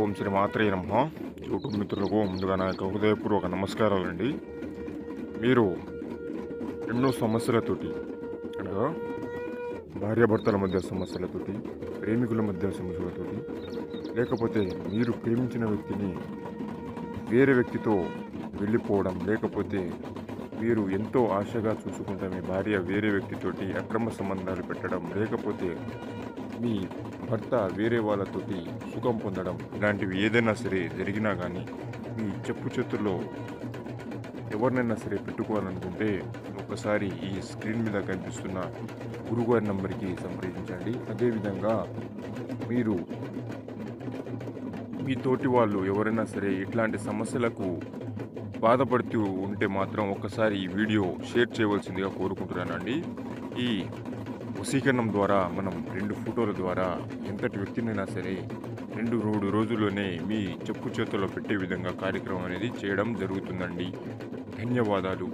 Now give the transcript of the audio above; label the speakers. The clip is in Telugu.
Speaker 1: ఓం శ్రీ మాత్రే నమ. యూట్యూబ్ మిత్రులకు ముందుగా నా యొక్క హృదయపూర్వక నమస్కారాలండి. మీరు ఎన్నో సమస్యలతోటి అనగా భార్యాభర్తల మధ్య సమస్యలతోటి ప్రేమికుల మధ్య సమస్యలతోటి లేకపోతే మీరు ప్రేమించిన వ్యక్తిని వేరే వ్యక్తితో వెళ్ళిపోవడం లేకపోతే మీరు ఎంతో ఆశగా చూసుకుంటే మీ భార్య వేరే వ్యక్తితోటి అక్రమ సంబంధాలు పెట్టడం లేకపోతే మీ భర్త వేరే వాళ్ళతోటి సుఖం పొందడం ఇలాంటివి ఏదైనా సరే జరిగినా కానీ మీ చెప్పు చేతుల్లో ఎవరినైనా సరే పెట్టుకోవాలనుకుంటే ఒకసారి ఈ స్క్రీన్ మీద కనిపిస్తున్న గురుగారి నంబర్కి సంప్రదించండి. అదేవిధంగా మీరు మీ తోటి వాళ్ళు ఎవరైనా సరే ఇట్లాంటి సమస్యలకు బాధపడుతూ ఉంటే మాత్రం ఒకసారి ఈ వీడియో షేర్ చేయవలసిందిగా కోరుకుంటున్నానండి. ఈ వశీకరణం ద్వారా మనం రెండు ఫోటోల ద్వారా ఎంతటి వ్యక్తినైనా సరే రెండు మూడు రోజుల్లోనే మీ చెప్పు చేతుల్లో పెట్టే విధంగా కార్యక్రమం అనేది చేయడం జరుగుతుందండి. ధన్యవాదాలు.